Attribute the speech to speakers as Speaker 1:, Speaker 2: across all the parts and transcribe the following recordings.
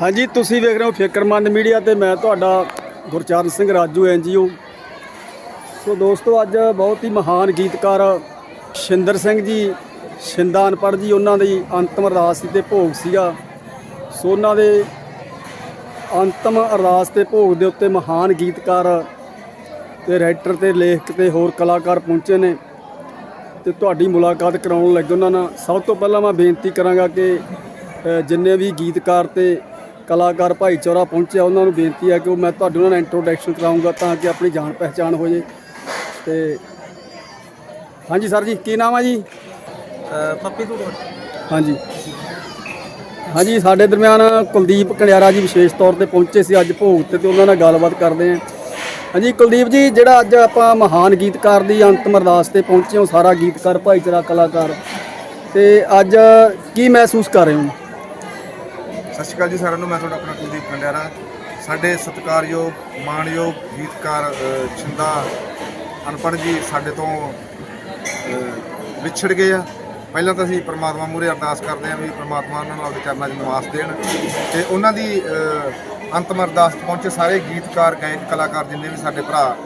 Speaker 1: ਹਾਂਜੀ, ਤੁਸੀਂ ਵੇਖ ਰਹੇ ਹੋ ਫਿਕਰਮੰਦ ਮੀਡੀਆ ਤੇ ਮੈਂ ਤੁਹਾਡਾ ਗੁਰਚਰਨ ਸਿੰਘ ਰਾਜੂ ਐਨਜੀਓ ਸੋ ਦੋਸਤੋ, ਅੱਜ ਬਹੁਤ ਹੀ ਮਹਾਨ ਗੀਤਕਾਰ ਸ਼ਿੰਦਰ ਸਿੰਘ ਜੀ ਸ਼ਿੰਦਾ ਅਨਪੜ੍ਹ ਜੀ, ਉਹਨਾਂ ਦੀ ਅੰਤਮ ਅਰਦਾਸ ਸੀ ਤੇ ਭੋਗ ਸੀਗਾ। ਸੋ ਉਹਨਾਂ ਦੇ ਅੰਤਮ ਅਰਦਾਸ ਤੇ ਭੋਗ ਦੇ ਉੱਤੇ ਮਹਾਨ ਗੀਤਕਾਰ ਤੇ ਰਾਈਟਰ ਤੇ ਲੇਖਕ ਤੇ ਹੋਰ ਕਲਾਕਾਰ ਪਹੁੰਚੇ ਨੇ ਤੇ ਤੁਹਾਡੀ ਮੁਲਾਕਾਤ ਕਰਾਉਣ ਲੱਗੇ। ਉਹਨਾਂ ਨਾਲ ਸਭ ਤੋਂ ਪਹਿਲਾਂ ਮੈਂ ਬੇਨਤੀ ਕਰਾਂਗਾ ਕਿ ਜਿੰਨੇ ਵੀ ਗੀਤਕਾਰ ਤੇ ਕਲਾਕਾਰ ਭਾਈਚਾਰਾ ਪਹੁੰਚਿਆ ਉਹਨਾਂ ਨੂੰ ਬੇਨਤੀ ਹੈ ਕਿ ਉਹ ਮੈਂ ਤੁਹਾਡੇ ਉਹਨਾਂ ਨਾਲ ਇੰਟਰੋਡਕਸ਼ਨ ਕਰਾਉਂਗਾ ਤਾਂ ਕਿ ਆਪਣੀ ਜਾਣ ਪਹਿਚਾਣ ਹੋ ਜੇ। ਤੇ ਹਾਂਜੀ ਸਰ ਜੀ ਕੀ ਨਾਮ ਆ ਜੀ?
Speaker 2: ਪੱਪੀ ਤੂੰ
Speaker 1: ਹਾਂਜੀ। ਹਾਂਜੀ ਸਾਡੇ ਦਰਮਿਆਨ ਕੁਲਦੀਪ ਕਲਿਆਰਾ ਜੀ ਵਿਸ਼ੇਸ਼ ਤੌਰ ਤੇ ਪਹੁੰਚੇ ਸੀ ਅੱਜ ਭੋਗ ਤੇ ਤੇ ਉਹਨਾਂ ਨਾਲ ਗੱਲਬਾਤ ਕਰਦੇ ਹਾਂ। ਹਾਂਜੀ ਕੁਲਦੀਪ ਜੀ ਜਿਹੜਾ ਅੱਜ ਆਪਾਂ ਮਹਾਨ ਗੀਤਕਾਰ ਦੀ ਅੰਤਮ ਅਰਦਾਸ ਤੇ ਪਹੁੰਚੇ ਹਾਂ ਸਾਰਾ ਗੀਤਕਾਰ ਭਾਈਚਾਰਾ ਕਲਾਕਾਰ। ਤੇ ਅੱਜ ਕੀ ਮਹਿਸੂਸ ਕਰ ਰਹੇ ਹੋ?
Speaker 3: ਸਤਿ ਸ਼੍ਰੀ ਅਕਾਲ ਜੀ ਸਾਰਿਆਂ ਨੂੰ ਮੈਂ ਤੁਹਾਡਾ ਆਪਣਾ ਕੁਲਦੀਪ ਖੰਡਿਆਰਾ। ਸਾਡੇ ਸਤਿਕਾਰਯੋਗ ਮਾਣਯੋਗ ਗੀਤਕਾਰ ਛਿੰਦਾ ਅਨਪੜ੍ਹ ਜੀ ਸਾਡੇ ਤੋਂ ਵਿਛੜ ਗਏ ਆ। ਪਹਿਲਾਂ ਤਾਂ ਅਸੀਂ ਪ੍ਰਮਾਤਮਾ ਮੂਹਰੇ ਅਰਦਾਸ ਕਰਦੇ ਹਾਂ ਵੀ ਪ੍ਰਮਾਤਮਾ ਉਹਨਾਂ ਨੂੰ ਆਪਦੇ ਚਰਨਾਂ 'ਚ ਨਿਵਾਸ ਦੇਣ ਤੇ ਉਹਨਾਂ ਦੀ ਅੰਤਮ ਅਰਦਾਸ ਪਹੁੰਚੇ ਸਾਰੇ ਗੀਤਕਾਰ ਗਾਇਕ ਕਲਾਕਾਰ ਜਿੰਨੇ ਵੀ ਸਾਡੇ ਭਰਾ।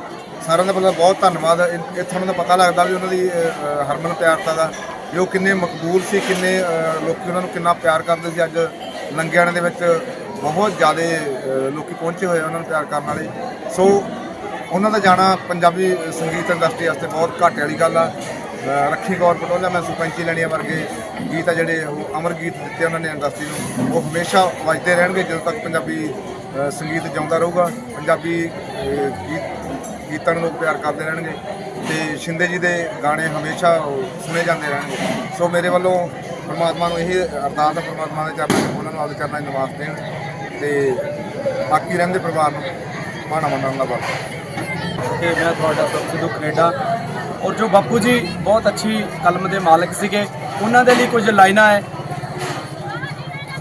Speaker 3: ਸਾਰਿਆਂ ਦਾ ਪਹਿਲਾਂ ਬਹੁਤ ਧੰਨਵਾਦ ਇਹ- ਇੱਥੋਂ ਉਹਨਾਂ ਦਾ ਪਤਾ ਲੱਗਦਾ ਵੀ ਉਹਨਾਂ ਦੀ ਹਰਮਨ ਪਿਆਰਤਾ ਦਾ ਵੀ ਉਹ ਕਿੰਨੇ ਮਕਬੂਲ ਸੀ ਕਿੰਨੇ ਅ, ਲੋਕੀ ਉਹਨਾਂ ਨੂੰ ਕਿੰਨਾ ਪਿਆਰ ਕਰਦੇ ਸੀ। ਅੱਜ ਲੰਗਿਆਣੇ ਦੇ ਵਿੱਚ ਬਹੁਤ ਜ਼ਿਆਦਾ ਅ, ਲੋਕੀ ਪਹੁੰਚੇ ਹੋਏ ਆ ਉਹਨਾਂ ਨੂੰ ਪਿਆਰ ਕਰਨ ਵਾਲੇ। ਸੋ ਉਹਨਾਂ ਦਾ ਜਾਣਾ ਪੰਜਾਬੀ ਸੰਗੀਤ ਇੰਡਸਟਰੀ ਵਾਸਤੇ ਬਹੁਤ ਘਾਟੇ ਵਾਲੀ ਗੱਲ ਆ। ਰੱਖੀ ਗੌਰ ਪਟੋਲਾ ਮੈਂ ਸਰਪੰਚੀ ਲੈਣੀਆਂ ਵਰਗੇ ਗੀਤ ਆ ਜਿਹੜੇ ਉਹ ਅਮਰ ਗੀਤ ਦਿੱਤੇ ਉਹਨਾਂ ਨੇ ਇੰਡਸਟਰੀ ਨੂੰ। ਉਹ ਹਮੇਸ਼ਾ ਵੱਜਦੇ ਰਹਿਣਗੇ ਜਦੋਂ ਤੱਕ ਪੰਜਾਬੀ ਸੰਗੀਤ ਜਿਉਂਦਾ ਰਹੂਗਾ। ਪੰਜਾਬੀ ਗੀਤ ਗੀਤਾਂ ਨੂੰ ਲੋਕ ਪਿਆਰ ਕਰਦੇ ਰਹਿਣਗੇ। ਤੇ ਸ਼ਿੰਦੇ ਜੀ ਦੇ ਗਾਣੇ ਹਮੇਸ਼ਾ ਉਹ ਸੁਣੇ ਜਾਂਦੇ ਰਹਿਣਗੇ। ਸੋ ਮੇਰੇ ਵੱਲੋਂ ਪਰਮਾਤਮਾ ਨੂੰ ਇਹ ਅਰਦਾਸ ਹੈ, ਪਰਮਾਤਮਾ ਦੇ ਚਰਨਾਂ 'ਚ ਉਹਨਾਂ ਨੂੰ ਆਪਦੇ ਚਰਨਾਂ 'ਚ ਨਿਵਾਸ ਦੇਣ ਤੇ ਬਾਕੀ ਰਹਿੰਦੇ ਪਰਿਵਾਰ ਨੂੰ ਮਾਣਾ ਮੰਨਣ ਦਾ ਵਰਤ।
Speaker 2: ਤੇ ਮੈਂ ਤੁਹਾਡਾ ਸਿੱਧੂ ਕੈਨੇਡਾ। ਔਰ ਜੋ ਬਾਪੂ ਜੀ ਬਹੁਤ ਅੱਛੀ ਕਲਮ ਦੇ ਮਾਲਕ ਸੀਗੇ, ਉਹਨਾਂ ਦੇ ਲਈ ਕੁਝ ਲਾਈਨਾਂ ਹੈ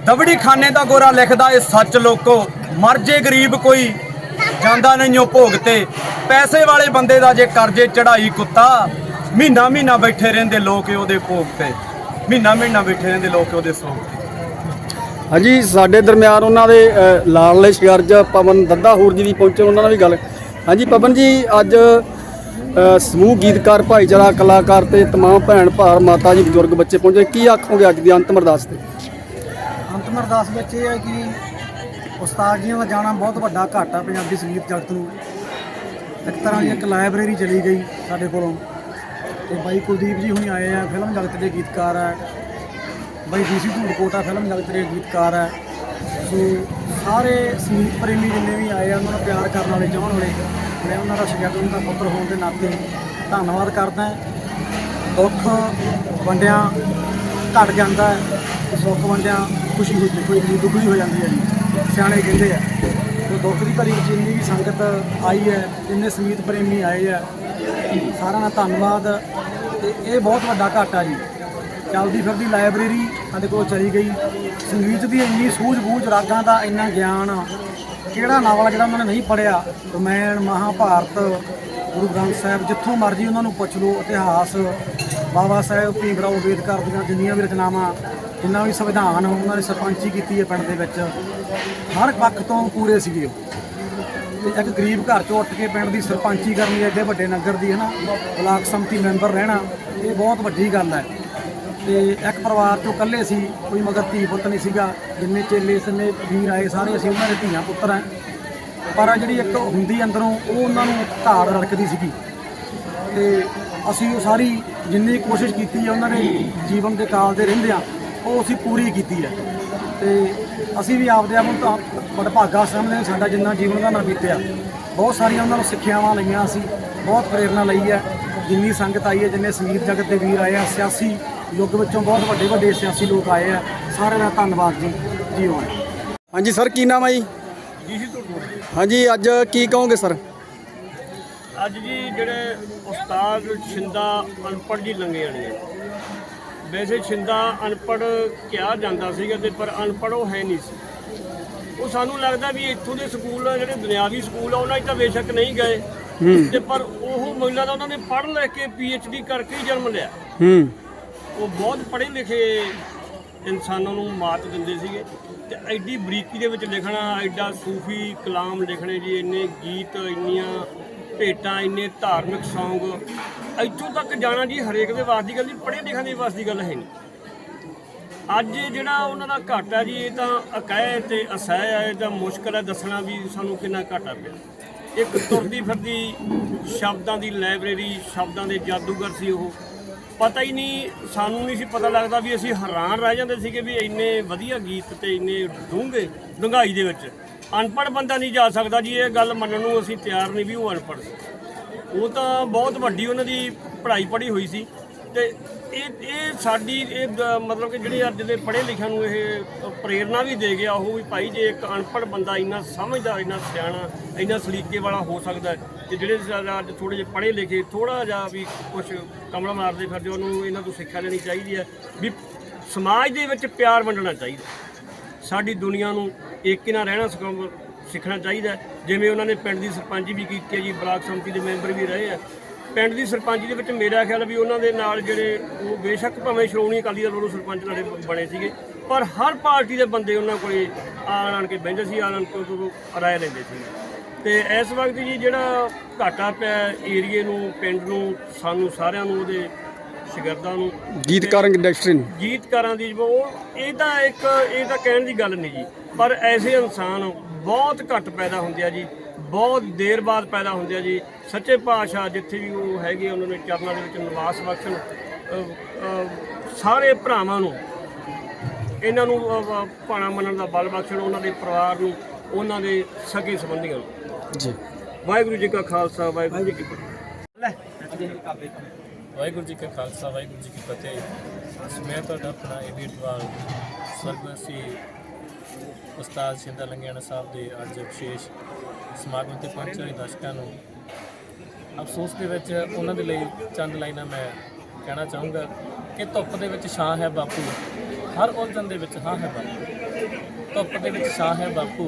Speaker 2: ਦਵੜੀ ਖਾਨੇ ਦਾ ਗੋਰਾ ਲਿਖਦਾ ਏ ਸੱਚ ਲੋਕੋ, ਮਰ ਜੇ ਗਰੀਬ ਕੋਈ, ਜਾਂਦਾ ਨਹੀਂ ਉਹ ਭੋਗ ਤੇ। ਪੈਸੇ ਵਾਲੇ ਬੰਦੇ ਦਾ ਜੇ ਕਰਜੇ ਚੜਾਈ ਕੁੱਤਾ ਮਹੀਨਾ ਮਹੀਨਾ ਬੈਠੇ ਰਹਿੰਦੇ ਲੋਕ ਉਹਦੇ ਭੋਗ ਤੇ। ਮਹੀਨਾ ਮਹੀਨਾ ਬੈਠੇ ਰਹਿੰਦੇ ਲੋਕ ਉਹਦੇ ਸੋਗ ਤੇ।
Speaker 1: ਹਾਂਜੀ ਸਾਡੇ ਦਰਮਿਆਨ ਉਹਨਾਂ ਦੇ ਅ, ਲਾਡਲੇ ਸ਼ਗਰਜ ਪਵਨ ਦੱਦਾ ਹੋਰ ਜੀ ਵੀ ਪਹੁੰਚੇ ਉਹਨਾਂ ਨਾਲ ਵੀ ਗੱਲ। ਹਾਂਜੀ ਪਵਨ ਜੀ ਅੱਜ ਸਮੂਹ ਗੀਤਕਾਰ ਭਾਈਚਾਰਾ ਕਲਾਕਾਰ ਤੇ ਤਮਾਮ ਭੈਣ ਭਰਾ ਮਾਤਾ ਜੀ ਬਜ਼ੁਰਗ ਬੱਚੇ ਪਹੁੰਚੇ। ਕੀ ਆਖੋਗੇ ਅੱਜ ਦੀ ਅੰਤਮ ਅਰਦਾਸ ਤੇ?
Speaker 4: ਅੰਤਮ ਅਰਦਾਸ ਵਿੱਚ ਇਹ ਹੈ ਕਿ ਉਸਤਾਦ ਜੀਆਂ ਦਾ ਜਾਣਾ ਬਹੁਤ ਵੱਡਾ ਘਾਟਾ ਪੰਜਾਬੀ ਸੰਗੀਤ ਜਗਤ ਨੂੰ। ਇੱਕ ਤਰ੍ਹਾਂ ਦੀ ਇੱਕ ਲਾਇਬ੍ਰੇਰੀ ਚਲੀ ਗਈ ਸਾਡੇ ਕੋਲੋਂ। ਤੇ ਬਾਈ ਕੁਲਦੀਪ ਜੀ ਹੁਣੀ ਆਏ ਆ, ਫਿਲਮ ਜਗਤ ਦੇ ਗੀਤਕਾਰ ਆ। ਬਾਈ ਡੀਸੀ ਧੂੜਕੋਟਾ ਫਿਲਮ ਜਗਤ ਦੇ ਗੀਤਕਾਰ ਆ। ਸੋ ਸਾਰੇ ਸੰਗੀਤ ਪ੍ਰੇਮੀ ਜਿੰਨੇ ਵੀ ਆਏ ਆ, ਉਹਨਾਂ ਨੂੰ ਪਿਆਰ ਕਰਨ ਵਾਲੇ, ਚਾਹਣ ਵਾਲੇ, ਮੈਂ ਉਹਨਾਂ ਦਾ ਸ਼ਗਿਰਦ, ਉਹਨਾਂ ਦਾ ਪੁੱਤਰ ਹੋਣ ਦੇ ਨਾਤੇ ਧੰਨਵਾਦ ਕਰਦਾ ਦੁੱਖ ਵੰਡਿਆ ਘਟ ਜਾਂਦਾ ਹੈ ਤੇ ਸੁੱਖ ਵੰਡਿਆਂ ਖੁਸ਼ੀ ਹੋ ਜਾਂਦੀ, ਕੋਈ ਦੁੱਖੀ ਹੋ ਜਾਂਦੀ ਹੈ ਜੀ, ਸਿਆਣੇ ਕਹਿੰਦੇ ਆ। ਤੇ ਦੁੱਖ ਦੀ ਘੜੀ ਵਿੱਚ ਇੰਨੀ ਵੀ ਸੰਗਤ ਆਈ ਹੈ ਜਿੰਨੇ ਸੰਗੀਤ ਪ੍ਰੇਮੀ ਆਏ ਆ ਸਾਰਿਆਂ ਦਾ ਧੰਨਵਾਦ ਤੇ ਇਹ ਬਹੁਤ ਵੱਡਾ ਘਾਟਾ ਜੀ। ਚੱਲਦੀ ਫਿਰਦੀ ਲਾਇਬ੍ਰੇਰੀ ਸਾਡੇ ਕੋਲ ਚਲੀ ਗਈ। ਸੰਗੀਤ ਦੀ ਇੰਨੀ ਸੂਝ-ਬੂਝ, ਰਾਗਾਂ ਦਾ ਇੰਨਾ ਗਿਆਨ, ਕਿਹੜਾ ਨਾਵਲ ਜਿਹੜਾ ਉਹਨਾਂ ਨੇ ਨਹੀਂ ਪੜਿਆ ਰਮਾਇਣ, ਮਹਾਭਾਰਤ, ਗੁਰੂ ਗ੍ਰੰਥ ਸਾਹਿਬ, ਜਿੱਥੋਂ ਮਰਜ਼ੀ ਉਹਨਾਂ ਨੂੰ ਪੁੱਛ ਲਓ, ਇਤਿਹਾਸ, ਬਾਬਾ ਸਾਹਿਬ ਭੀਮਰਾਓ ਅੰਬੇਦਕਰ ਦੀਆਂ ਜਿੰਨੀਆਂ ਵੀ ਰਚਨਾਵਾਂ, ਜਿੰਨਾ ਵੀ ਸੰਵਿਧਾਨ ਉਹਨਾਂ ਨੇ ਸਰਪੰਚੀ ਕੀਤੀ ਹੈ ਪਿੰਡ ਦੇ ਵਿੱਚ। ਹਰ ਪੱਖ ਤੋਂ ਪੂਰੇ ਸੀਗੇ ਤੇ ਇੱਕ ਗਰੀਬ ਘਰ ਚੋਂ ਉੱਠ ਕੇ ਪਿੰਡ ਦੀ ਸਰਪੰਚੀ ਕਰਨੀ ਐਡੇ ਵੱਡੇ ਨਗਰ ਦੀ, ਹਨਾ? ਬਲਾਕ ਸੰਮਤੀ ਮੈਂਬਰ ਰਹਿਣਾ, ਇਹ ਬਹੁਤ ਵੱਡੀ ਗੱਲ ਹੈ। ਤੇ ਇੱਕ ਪਰਿਵਾਰ ਚੋਂ ਇਕੱਲੇ ਸੀ, ਕੋਈ ਮਗਰ ਧੀ ਪੁੱਤ ਨਹੀਂ ਸੀਗਾ। ਜਿੰਨੇ ਚੇਲੇ ਜਿੰਨੇ ਵੀਰ ਆਏ, ਸਾਰੇ ਅਸੀਂ ਉਹਨਾਂ ਦੇ ਧੀਆਂ ਪੁੱਤਰ ਆ ਪਰ ਜਿਹੜੀ ਇੱਕ ਹੁੰਦੀ ਅੰਦਰੋਂ, ਉਹ ਉਹਨਾਂ ਨੂੰ ਧਾਰ ਰੜਕਦੀ ਸੀਗੀ। ਤੇ ਅਸੀਂ ਉਹ ਸਾਰੀ ਜਿੰਨੀ ਕੋਸ਼ਿਸ਼ ਕੀਤੀ ਹੈ, ਉਹਨਾਂ ਦੇ ਜੀਵਨ ਦੇ ਕਾਲ ਦੇ ਰਹਿੰਦਿਆਂ, ਉਹ ਅਸੀਂ ਪੂਰੀ ਕੀਤੀ ਹੈ। ਤੇ ਅਸੀਂ ਵੀ ਆਪਦੇ ਆਪ ਨੂੰ ਤਾਂ ਬੜਾ ਭਾਗਾ ਸਮਝਦੇ ਹਾਂ ਸਾਡਾ ਜਿੰਨਾ ਜੀਵਨ ਦਾ ਨਾ ਬੀਤਿਆ। ਬਹੁਤ ਸਾਰੀਆਂ ਉਹਨਾਂ ਨੂੰ ਸਿੱਖਿਆਵਾਂ ਲਈਆਂ ਅਸੀਂ ਬਹੁਤ ਪ੍ਰੇਰਣਾ ਲਈ ਹੈ। ਜਿੰਨੀ ਸੰਗਤ ਆਈ ਹੈ ਜਿੰਨੇ ਸੰਗੀਤ ਜਗਤ ਦੇ ਵੀਰ ਆਏ ਆ ਸਿਆਸੀ ਯੁੱਗ ਵਿੱਚੋਂ ਬਹੁਤ ਵੱਡੇ ਵੱਡੇ ਸਿਆਸੀ ਲੋਕ ਆਏ ਆ। ਸਾਰਿਆਂ ਦਾ ਧੰਨਵਾਦ ਜੀ। ਜੀ ਆਇਆਂ
Speaker 1: ਹਾਂਜੀ ਸਰ ਕੀ ਨਾਮ ਹੈ ਜੀ? ਹਾਂਜੀ ਅੱਜ ਕੀ ਕਹੋਗੇ ਸਰ?
Speaker 5: ਅੱਜ ਜੀ ਜਿਹੜੇ ਉਸਤਾਦ ਛਿੰਦਾ ਅਨਪੜ੍ਹ ਜੀ ਲੰਗੇ ਵਾਲੇ ਆ ਵੈਸੇ ਛਿੰਦਾ ਅਨਪੜ੍ਹ ਕਿਹਾ ਜਾਂਦਾ ਸੀਗਾ ਤੇ ਪਰ ਅਨਪੜ੍ਹ ਉਹ ਹੈ ਨਹੀਂ ਸੀ। ਉਹ ਸਾਨੂੰ ਲੱਗਦਾ ਵੀ ਇੱਥੋਂ ਦੇ ਸਕੂਲ ਆ ਜਿਹੜੇ ਦੁਨਿਆਵੀ ਸਕੂਲ ਆ ਉਹਨਾਂ 'ਚ ਤਾਂ ਬੇਸ਼ੱਕ ਨਹੀਂ ਗਏ। ਤੇ ਪਰ ਉਹ ਮੈਨੂੰ ਲੱਗਦਾ ਉਹਨਾਂ ਨੇ ਪੜ੍ਹ ਲੈ ਕੇ ਡੀ ਕਰਕੇ ਹੀ ਜਨਮ ਲਿਆ।
Speaker 1: ਹੂੰ।
Speaker 5: ਉਹ ਬਹੁਤ ਪੜ੍ਹੇ ਲਿਖੇ ਇਨਸਾਨਾਂ ਨੂੰ ਮਾਤ ਦਿੰਦੇ ਸੀਗੇ। ਤੇ ਐਡੀ ਬਰੀਕੀ ਦੇ ਵਿੱਚ ਲਿਖਣਾ ਐਡਾ ਸੂਫੀ ਕਲਾਮ ਲਿਖਣੇ ਜੀ ਇੰਨੇ ਗੀਤ ਇੰਨੀਆਂ ਭੇਟਾਂ ਇੰਨੇ ਧਾਰਮਿਕ ਸੌਂਗ। ਇੱਥੋਂ ਤੱਕ ਜਾਣਾ ਜੀ ਹਰੇਕ ਦੇ ਵਾਸ ਦੀ ਗੱਲ ਨਹੀਂ ਪੜ੍ਹੇ ਲਿਖਣ ਦੇ ਵਾਸ ਦੀ ਗੱਲ ਹੈ ਨਹੀਂ। ਅੱਜ ਜਿਹੜਾ ਉਹਨਾਂ ਦਾ ਘਾਟਾ ਜੀ, ਇਹ ਤਾਂ ਅਕਹਿ ਤੇ ਅਸਹਿ ਹੈ ਇਹ ਤਾਂ ਮੁਸ਼ਕਲ ਹੈ ਦੱਸਣਾ ਵੀ ਸਾਨੂੰ ਕਿੰਨਾ ਘਾਟਾ ਪਿਆ। ਇੱਕ ਤੁਰਦੀ ਫਿਰਦੀ ਸ਼ਬਦਾਂ ਦੀ ਲਾਇਬ੍ਰੇਰੀ, ਸ਼ਬਦਾਂ ਦੇ ਜਾਦੂਗਰ ਸੀ ਉਹ। ਪਤਾ ਹੀ ਨਹੀਂ, ਸਾਨੂੰ ਨਹੀਂ ਸੀ ਪਤਾ ਲੱਗਦਾ ਵੀ ਅਸੀਂ ਹੈਰਾਨ ਰਹਿ ਜਾਂਦੇ ਸੀਗੇ ਵੀ ਇੰਨੇ ਵਧੀਆ ਗੀਤ ਤੇ ਇੰਨੇ ਡੂੰਘੇ ਡੂੰਘਾਈ ਦੇ ਵਿੱਚ। ਅਨਪੜ੍ਹ ਬੰਦਾ ਨਹੀਂ ਜਾ ਸਕਦਾ ਜੀ, ਇਹ ਗੱਲ ਮੰਨਣ ਨੂੰ ਅਸੀਂ ਤਿਆਰ ਨਹੀਂ ਵੀ ਉਹ ਅਨਪੜ੍ਹ ਸੀ। ਉਹ ਤਾਂ ਬਹੁਤ ਵੱਡੀ ਉਹਨਾਂ ਦੀ ਪੜ੍ਹਾਈ ਪੜ੍ਹੀ ਹੋਈ ਸੀ ਤੇ ਇਹ ਇਹ ਸਾਡੀ ਇਹ ਦ- ਮਤਲਬ ਕਿ ਜਿਹੜੇ ਅੱਜ ਦੇ ਪੜ੍ਹੇ ਲਿਖਿਆਂ ਨੂੰ ਇਹ ਪ੍ਰੇਰਣਾ ਵੀ ਦੇ ਗਿਆ ਉਹ ਵੀ ਭਾਈ ਜੇ ਇੱਕ ਅਨਪੜ੍ਹ ਬੰਦਾ ਇੰਨਾ ਸਮਝਦਾਰ, ਇੰਨਾ ਸਿਆਣਾ, ਇੰਨਾ ਸਲੀਕੇ ਵਾਲਾ ਹੋ ਸਕਦਾ ਹੈ ਤੇ ਜਿਹੜੇ ਜ਼ਿਆਦਾ ਅੱਜ ਥੋੜੇ ਜਿਹੇ ਪੜ੍ਹੇ ਲਿਖੇ ਥੋੜਾ ਜਿਹਾ ਵੀ ਕੁਝ ਕਮਲਾ ਮਾਰਦੇ ਫਿਰਦੇ ਉਹਨੂੰ ਇਹਨਾਂ ਤੋਂ ਸਿੱਖਿਆ ਲੈਣੀ ਚਾਹੀਦੀ ਹੈ ਵੀ ਸਮਾਜ ਦੇ ਵਿੱਚ ਪਿਆਰ ਵੰਡਣਾ ਚਾਹੀਦਾ ਸਾਡੀ ਦੁਨੀਆ ਨੂੰ ਏਕੇ ਨਾਲ ਰਹਿਣਾ ਸਿਖਾਉ- ਸਿੱਖਣਾ ਚਾਹੀਦਾ ਹੈ। ਜਿਵੇਂ ਉਹਨਾਂ ਨੇ ਪਿੰਡ ਦੀ ਸਰਪੰਚੀ ਵੀ ਕੀਤੀ ਹੈ ਜੀ, ਬਲਾਕ ਸੰਮਤੀ ਦੇ ਮੈਂਬਰ ਵੀ ਰਹੇ ਆ ਪਿੰਡ ਦੀ ਸਰਪੰਚੀ ਦੇ ਵਿੱਚ ਮੇਰਾ ਖਿਆਲ ਵੀ ਉਹਨਾਂ ਦੇ ਨਾਲ ਜਿਹੜੇ ਉਹ ਬੇਸ਼ੱਕ ਭਾਵੇਂ ਸ਼੍ਰੋਮਣੀ ਅਕਾਲੀ ਦਲ ਵੱਲੋਂ ਸਰਪੰਚ ਨਾਲੇ ਬਣੇ ਸੀਗੇ ਪਰ ਹਰ ਪਾਰਟੀ ਦੇ ਬੰਦੇ ਉਹਨਾਂ ਕੋਲੇ ਆਣ ਆਣ ਕੇ ਬਹਿੰਦੇ ਸੀ ਆਣ ਆਣ ਕੇ ਉਹ ਰਾਏ ਲੈਂਦੇ ਸੀ। ਤੇ ਇਸ ਵਕਤ ਜੀ ਜਿਹੜਾ ਘਾਟਾ ਪਿਆ ਏਰੀਏ ਨੂੰ ਪਿੰਡ ਨੂੰ ਸਾਨੂੰ ਸਾਰਿਆਂ ਨੂੰ ਉਹਦੇ ਸ਼ਗਿਰਦਾਂ ਨੂੰ
Speaker 1: ਗੀਤਕਾਰ ਇੰਡਸਟਰੀ ਨੂੰ।
Speaker 5: ਗੀਤਕਾਰਾਂ ਦੀ ਉਹ ਇਹ ਤਾਂ ਇੱਕ ਇਹ ਤਾਂ ਕਹਿਣ ਦੀ ਗੱਲ ਨਹੀਂ ਜੀ ਪਰ ਐਸੇ ਇਨਸਾਨ ਬਹੁਤ ਘੱਟ ਪੈਦਾ ਹੁੰਦੇ ਆ ਜੀ। ਬਹੁਤ ਦੇਰ ਬਾਅਦ ਪੈਦਾ ਹੁੰਦੇ ਆ ਜੀ। ਸੱਚੇ ਪਾਤਸ਼ਾਹ ਜਿੱਥੇ ਵੀ ਉਹ ਹੈਗੇ ਉਹਨਾਂ ਨੇ ਚਰਨਾਂ ਦੇ ਵਿੱਚ ਨਿਵਾਸ ਬਖਸ਼ਣ ਸਾਰੇ ਭਰਾਵਾਂ ਨੂੰ ਇਹਨਾਂ ਨੂੰ ਭਾਣਾ ਮੰਨਣ ਦਾ ਬਲ ਬਖਸ਼ਣ ਉਹਨਾਂ ਦੇ ਪਰਿਵਾਰ ਨੂੰ ਉਹਨਾਂ ਦੇ ਸਕੇ ਸੰਬੰਧੀਆਂ ਨੂੰ।
Speaker 1: ਜੀ।
Speaker 5: ਵਾਹਿਗੁਰੂ ਜੀ ਕਾ ਖਾਲਸਾ ਵਾਹਿਗੁਰੂ ਜੀ ਕੀ ਫਤਿਹ।
Speaker 6: ਵਾਹਿਗੁਰੂ ਜੀ ਕਾ ਖਾਲਸਾ ਵਾਹਿਗੁਰੂ ਜੀ ਕੀ ਫਤਿਹ। ਮੈਂ ਤੁਹਾਡਾ ਆਪਣਾ ਏਬੀ ਟਵਾਲ ਸਰਗੁਰਸੀ ਉਸਤਾਦ ਸ਼ਿੰਦਾ ਲੰਗਿਆਣਾ ਸਾਹਿਬ ਦੇ ਅੱਜ ਵਿਸ਼ੇਸ਼ ਸਮਾਗਮ ਤੇ ਪਹੁੰਚੇ ਹੋਏ ਦਰਸ਼ਕਾਂ ਨੂੰ। ਅਫਸੋਸ ਦੇ ਵਿੱਚ ਉਹਨਾਂ ਦੇ ਲਈ ਚੰਦ ਲਾਈਨਾਂ ਮੈਂ ਕਹਿਣਾ ਚਾਹੂੰਗਾ ਕਿ ਧੁੱਪ ਦੇ ਵਿੱਚ ਛਾਂ ਹੈ ਬਾਪੂ। ਹਰ ਉਲਝਣ ਦੇ ਵਿੱਚ ਹਾਂ ਹੈ ਬਾਪੂ। ਧੁੱਪ ਦੇ ਵਿੱਚ ਛਾਂ ਹੈ ਬਾਪੂ।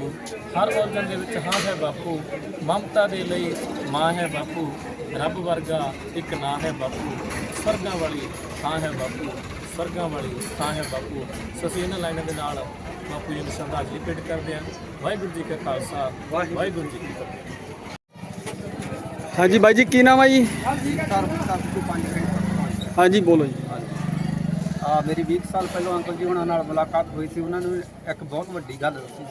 Speaker 6: ਹਰ ਉਲਝਣ ਦੇ ਵਿੱਚ ਹਾਂ ਹੈ ਬਾਪੂ। ਮਮਤਾ ਦੇ ਲਈ ਮਾਂ ਹੈ ਬਾਪੂ। ਰੱਬ ਵਰਗਾ ਇੱਕ ਨਾਂ ਹੈ ਬਾਪੂ। ਸਵਰਗਾਂ ਵਾਲੀ ਥਾਂ ਹੈ ਬਾਪੂ। ਸਵਰਗਾਂ ਵਾਲੀ ਥਾਂ ਹੈ ਬਾਪੂ। ਸੋ ਅਸੀਂ ਇਹਨਾਂ ਲਾਈਨਾਂ ਦੇ ਨਾਲ ਬਾਪੂ ਜੀ ਨੂੰ ਸ਼ਰਧਾਂਜਲੀ ਭੇਟ ਕਰਦੇ ਹਾਂ। ਵਾਹਿਗੁਰੂ ਜੀ ਕਾ ਖਾਲਸਾ ਵਾਹਿਗੁਰੂ ਜੀ ਕੀ ਫਤਿਹ।
Speaker 1: ਹਾਂਜੀ ਬਾਈ ਜੀ ਕੀ ਨਾਮ ਹੈ ਜੀ? ਹਾਂਜੀ ਬੋਲੋ ਜੀ।
Speaker 7: ਆ ਮੇਰੀ 20 ਸਾਲ ਪਹਿਲਾਂ ਅੰਕਲ ਜੀ ਉਹਨਾਂ ਨਾਲ ਮੁਲਾਕਾਤ ਹੋਈ ਸੀ ਉਹਨਾਂ ਨੇ ਇੱਕ ਬਹੁਤ ਵੱਡੀ ਗੱਲ ਦੱਸੀ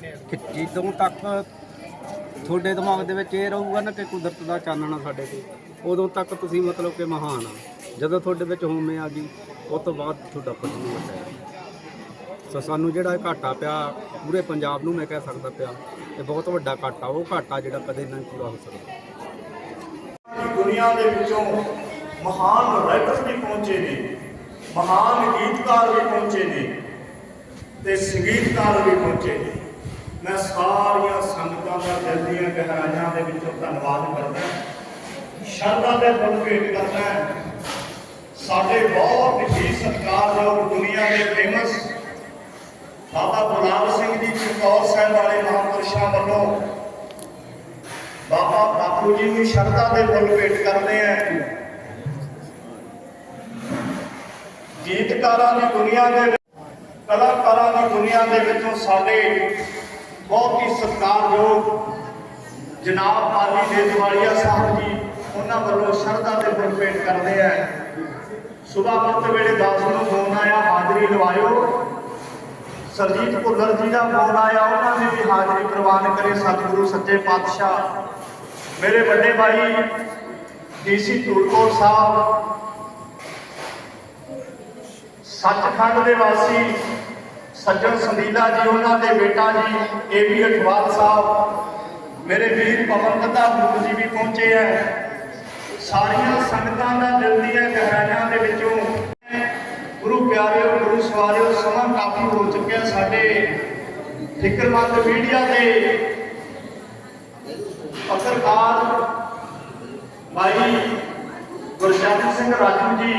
Speaker 7: ਸੀ ਕਿ ਜਦੋਂ ਤੱਕ ਤੁਹਾਡੇ ਦਿਮਾਗ ਦੇ ਵਿੱਚ ਇਹ ਰਹੂਗਾ ਨਾ ਕਿ ਕੁਦਰਤ ਦਾ ਚਾਨਣਾ ਸਾਡੇ ਤੇ ਉਦੋਂ ਤੱਕ ਤੁਸੀਂ ਮਤਲਬ ਕਿ ਮਹਾਨ ਆ। ਜਦੋਂ ਤੁਹਾਡੇ ਵਿੱਚ ਹੋਮੇ ਆ ਗਈ ਉਸ ਤੋਂ ਬਾਅਦ ਤੁਹਾਡਾ ਪਤਨੀ ਹੁੰਦਾ ਹੈ ਸੋ ਸਾਨੂੰ ਜਿਹੜਾ ਇਹ ਘਾਟਾ ਪਿਆ, ਪੂਰੇ ਪੰਜਾਬ ਨੂੰ ਮੈਂ ਕਹਿ ਸਕਦਾ ਪਿਆ, ਇਹ ਬਹੁਤ ਵੱਡਾ ਘਾਟਾ, ਉਹ ਘਾਟਾ ਜਿਹੜਾ ਕਦੇ ਨਹੀਂ ਪੂਰਾ ਹੋ ਸਕਦਾ।
Speaker 8: ਦੁਨੀਆ ਦੇ ਵਿੱਚੋਂ ਮਹਾਨ ਰਾਈਟਰ ਵੀ ਪਹੁੰਚੇ ਨੇ, ਮਹਾਨ ਗੀਤਕਾਰ ਵੀ ਪਹੁੰਚੇ ਨੇ ਤੇ ਸੰਗੀਤਕਾਰ ਵੀ ਪਹੁੰਚੇ ਨੇ। ਮੈਂ ਸਾਰੀਆਂ ਸੰਗਤਾਂ ਦਾ ਦਿਲ ਦੀਆਂ ਗਹਿਰਾਈਆਂ ਦੇ ਵਿੱਚੋਂ ਧੰਨਵਾਦ ਕਰਦਾ ਸ਼ਰਧਾ ਦੇ ਫੁੱਲ ਭੇਟ ਕਰਦਾ ਸਾਡੇ ਬਹੁਤ ਹੀ ਸਤਿਕਾਰਯੋਗ ਦੁਨੀਆ ਦੇ ਫੇਮਸ ਬਾਬਾ ਗੁਲਾਮ ਸਿੰਘ ਜੀ ਚਮਕੌਰ ਸਾਹਿਬ ਵਾਲੇ ਮਹਾਂਪੁਰਸ਼ਾਂ ਵੱਲੋਂ ਬਾਬਾ ਬਾਪੂ ਜੀ ਨੂੰ ਸ਼ਰਧਾ ਦੇ ਫੁੱਲ ਭੇਟ ਕਰਦੇ ਆ। ਗੀਤਕਾਰਾਂ ਦੀ ਦੁਨੀਆ ਦੇ ਕਲਾਕਾਰਾਂ ਦੀ ਦੁਨੀਆ ਦੇ ਵਿੱਚੋਂ ਸਾਡੇ ਬਹੁਤ ਹੀ ਸਤਿਕਾਰਯੋਗ ਜਨਾਬ ਆਲੀ ਦੇ ਸਾਹਿਬ ਜੀ, ਉਹਨਾਂ ਵੱਲੋਂ ਸ਼ਰਧਾ ਦੇ ਫੁੱਲ ਭੇਟ ਕਰਦੇ ਆ। ਸੁਬਾਹ ਵਕਤ ਵੇਲੇ 10 ਨੂੰ ਫੋਨ ਆਇਆ, ਹਾਜ਼ਰੀ ਲਵਾਇਓ। ਸਰਜੀਤ ਭੁੱਲਰ ਜੀ ਦਾ ਫੋਨ ਆਇਆ, ਉਹਨਾਂ ਨੇ ਵੀ ਹਾਜ਼ਰੀ ਪ੍ਰਵਾਨ ਕਰੇ ਸਤਿਗੁਰੂ ਸੱਚੇ ਪਾਤਸ਼ਾਹ। ਮੇਰੇ ਵੱਡੇ ਭਾਈ ਡੀਸੀ ਧੂਲਕੋਟ ਸਾਹਿਬ, ਸੱਚਖੰਡ ਦੇ ਵਾਸੀ ਸੱਜਣ ਸੰਦੀਲਾ ਜੀ, ਉਹਨਾਂ ਦੇ ਬੇਟਾ ਜੀ ਏਬੀ ਅਠਵਾਲ ਸਾਹਿਬ, ਮੇਰੇ ਵੀਰ ਪਵਨ ਕੱਦਾ ਗੁਰੂ ਜੀ ਵੀ ਪਹੁੰਚੇ ਹੈ। ਸਾਰੀਆਂ ਸੰਗਤਾਂ ਦਾ ਦਿਲ ਦੀਆਂ ਗਹਿਰਾਈਆਂ ਦੇ ਵਿੱਚੋਂ ਗੁਰੂ ਪਿਆਰਿਓ, ਗੁਰੂ ਸਵਾਰਿਓ, ਸਮਾਂ ਕਾਫੀ ਹੋ ਚੁੱਕਿਆ। ਸਾਡੇ ਫਿਕਰਮੰਦ ਮੀਡੀਆ ਦੇ ਪੱਤਰਕਾਰ ਭਾਈ ਗੁਰਜੰਟ ਸਿੰਘ ਰਾਜੂ ਜੀ,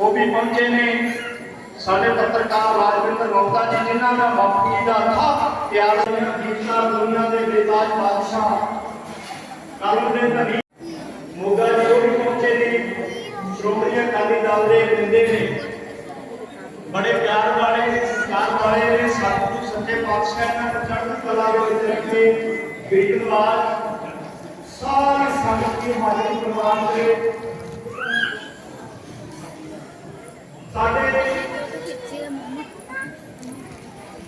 Speaker 8: ਉਹ ਵੀ ਪਹੁੰਚੇ ਨੇ। ਸਾਡੇ ਪੱਤਰਕਾਰ ਰਾਜਵਿੰਦਰ ਮੋਤਾ ਜੀ, ਜਿਨ੍ਹਾਂ ਦਾ ਬਾਪੂ ਜੀ ਦਾ ਥਾ ਪਿਆਰ ਗੀਤਕਾਰ ਦੁਨੀਆ ਦੇ ਬੇਤਾਜ ਬਾਦਸ਼ਾਹ ਕਾਲੂ ਦੇ ਧਨੀ ਮੋਗਾ ਜੀ ਉਹ ਵੀ ਪਹੁੰਚੇ ਨੇ। ਸ਼੍ਰੋਮਣੀ ਅਕਾਲੀ ਦਲ ਦੇ ਬੰਦੇ ਨੇ। ਬੜੇ ਪਿਆਰ ਵਾਲੇ ਸਤਿਕਾਰ ਵਾਲੇ ਨੇ ਸਤਿਗੁਰੂ ਸੱਚੇ ਪਾਤਸ਼ਾਹ ਨੇ ਚੜ੍ਹਦੀ ਕਲਾ ਵਿੱਚ ਰੱਖੇ ਗੀਤ ਨਵਾਜ਼ ਸਾਰੀ ਸੰਗਤ ਦੀ ਹਾਜ਼ਰੀ ਪ੍ਰਵਾਨ ਕਰੇ ਸਾਡੇ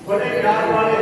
Speaker 8: ਬੜੇ ਪਿਆਰ ਵਾਲੇ